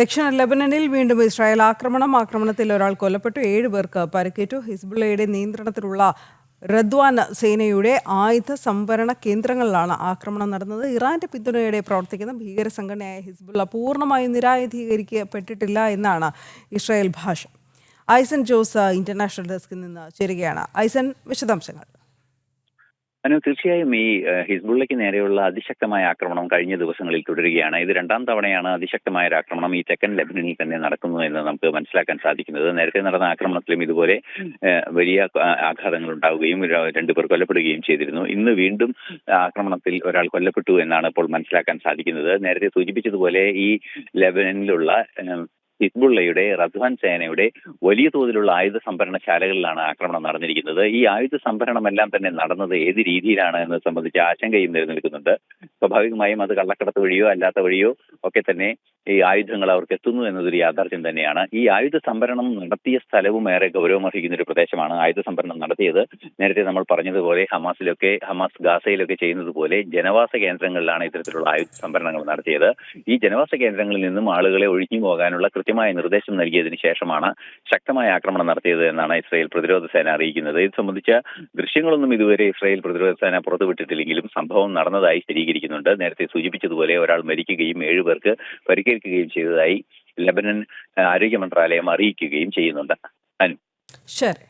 ദക്ഷിണ ലെബനനിൽ വീണ്ടും ഇസ്രായേൽ ആക്രമണം. ആക്രമണത്തിൽ ഒരാൾ കൊല്ലപ്പെട്ടു. ഏഴ് പേർക്ക് പരിക്കേറ്റു. ഹിസ്ബുള്ളയുടെ നിയന്ത്രണത്തിലുള്ള റദ്വാൻ സേനയുടെ ആയുധ സംഭരണ കേന്ദ്രങ്ങളിലാണ് ആക്രമണം നടന്നത്. ഇറാന്റെ പിന്തുണയോടെ പ്രവർത്തിക്കുന്ന ഭീകര സംഘടനയായ ഹിസ്ബുള്ള പൂർണമായും നിരായുധീകരിക്കപ്പെട്ടിട്ടില്ല എന്നാണ് ഇസ്രായേൽ ഭാഷ. ഐസൻ ജോസ് ഇന്റർനാഷണൽ ഡെസ്കിൽ നിന്ന് ചേരുകയാണ്. ഐസൻ വിശദാംശങ്ങൾ. അനു തീർച്ചയായും ഈ ഹിസ്ബുള്ളയ്ക്ക് നേരെയുള്ള അതിശക്തമായ ആക്രമണം കഴിഞ്ഞ ദിവസങ്ങളിൽ തുടരുകയാണ്. ഇത് രണ്ടാം തവണയാണ് അതിശക്തമായ ഒരു ആക്രമണം ഈ തെക്കൻ ലെബനനിൽ തന്നെ നടക്കുന്നു എന്ന് നമുക്ക് മനസ്സിലാക്കാൻ സാധിക്കുന്നത്. നേരത്തെ നടന്ന ആക്രമണത്തിലും ഇതുപോലെ വലിയ ആഘാതങ്ങൾ ഉണ്ടാവുകയും രണ്ടു രണ്ടുപേർ കൊല്ലപ്പെടുകയും ചെയ്തിരുന്നു. ഇന്ന് വീണ്ടും ആക്രമണത്തിൽ ഒരാൾ കൊല്ലപ്പെട്ടു എന്നാണ് ഇപ്പോൾ മനസ്സിലാക്കാൻ സാധിക്കുന്നത്. നേരത്തെ സൂചിപ്പിച്ചതുപോലെ ഈ ലെബനനിലുള്ള ഹിസ്ബുള്ളയുടെ റദ്വാൻ സേനയുടെ വലിയ തോതിലുള്ള ആയുധ സംഭരണ സംഭരണശാലകളിലാണ് ആക്രമണം നടന്നിരിക്കുന്നത്. ഈ ആയുധ സംഭരണമെല്ലാം തന്നെ നടന്നത് ഏത് രീതിയിലാണ് എന്നത് സംബന്ധിച്ച് ആശങ്കയും നിലനിൽക്കുന്നുണ്ട്. സ്വാഭാവികമായും അത് കള്ളക്കടത്ത് വഴിയോ അല്ലാത്ത വഴിയോ ഒക്കെ തന്നെ ഈ ആയുധങ്ങൾ അവർക്ക് എത്തുന്നു എന്നതൊരു യാഥാർത്ഥ്യം തന്നെയാണ്. ഈ ആയുധ സംഭരണം നടത്തിയ സ്ഥലവും ഏറെ ഗൗരവമർഹിക്കുന്ന ഒരു പ്രദേശമാണ് ആയുധ സംഭരണം നടത്തിയത്. നേരത്തെ നമ്മൾ പറഞ്ഞതുപോലെ ഹമാസിലൊക്കെ ഹമാസ് ഗാസയിലൊക്കെ ചെയ്യുന്നത് പോലെ ജനവാസ കേന്ദ്രങ്ങളിലാണ് ഇത്തരത്തിലുള്ള ആയുധ സംഭരണങ്ങൾ നടത്തിയത്. ഈ ജനവാസ കേന്ദ്രങ്ങളിൽ നിന്നും ആളുകളെ ഒഴിഞ്ഞു പോകാനുള്ള കൃത്യമായ നിർദ്ദേശം നൽകിയതിനു ശേഷമാണ് ശക്തമായ ആക്രമണം നടത്തിയത് എന്നാണ് ഇസ്രായേൽ പ്രതിരോധ സേന അറിയിക്കുന്നത്. ഇത് സംബന്ധിച്ച ദൃശ്യങ്ങളൊന്നും ഇതുവരെ ഇസ്രായേൽ പ്രതിരോധ സേന പുറത്തുവിട്ടിട്ടില്ലെങ്കിലും സംഭവം നടന്നതായി സ്ഥിരീകരിക്കുന്നുണ്ട് നേരത്തെ സൂചിപ്പിച്ചതുപോലെ ഒരാൾ മരിക്കുകയും ഏഴുപേർക്ക് പരിക്കേൽക്കുകയും ചെയ്തതായി ലബനൻ ആരോഗ്യ മന്ത്രാലയം അറിയിക്കുകയും ചെയ്യുന്നുണ്ട്. അനു. ശരി.